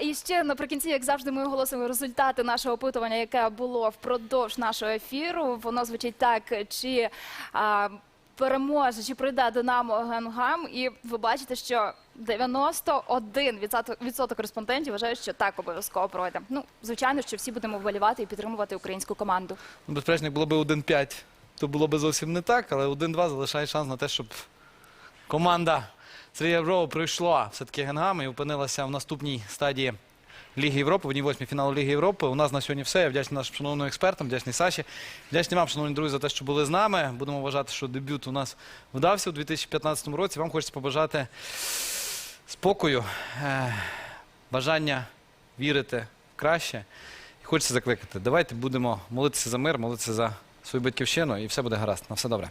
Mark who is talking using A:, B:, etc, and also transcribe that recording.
A: І ще наприкінці, як завжди, ми оголосимо результати нашого опитування, яке було впродовж нашого ефіру. Воно звучить так: чи переможе, чи прийде Динамо Генгам. І ви бачите, що 91% відсоток- відсоток респондентів вважають, що так обов'язково пройде. Ну, звичайно, що всі будемо вболівати і підтримувати українську команду.
B: Ну, Безперечно, було б 1-5, то було б зовсім не так, але 1-2 залишає шанс на те, щоб команда Сергія Європи пройшла все-таки Генгам і опинилася в наступній стадії Ліги Європи, в одній восьмій фіналу Ліги Європи. У нас на сьогодні все. Я вдячний нашим шановним експертам, вдячний Саші. Вдячний вам, шановні друзі, за те, що були з нами. Будемо вважати, що дебют у нас вдався у 2015 році. Вам хочеться побажати спокою, е, бажання вірити в краще. Хочеться закликати. Давайте будемо молитися за мир, молитися за свою батьківщину, і все буде гаразд. На все добре.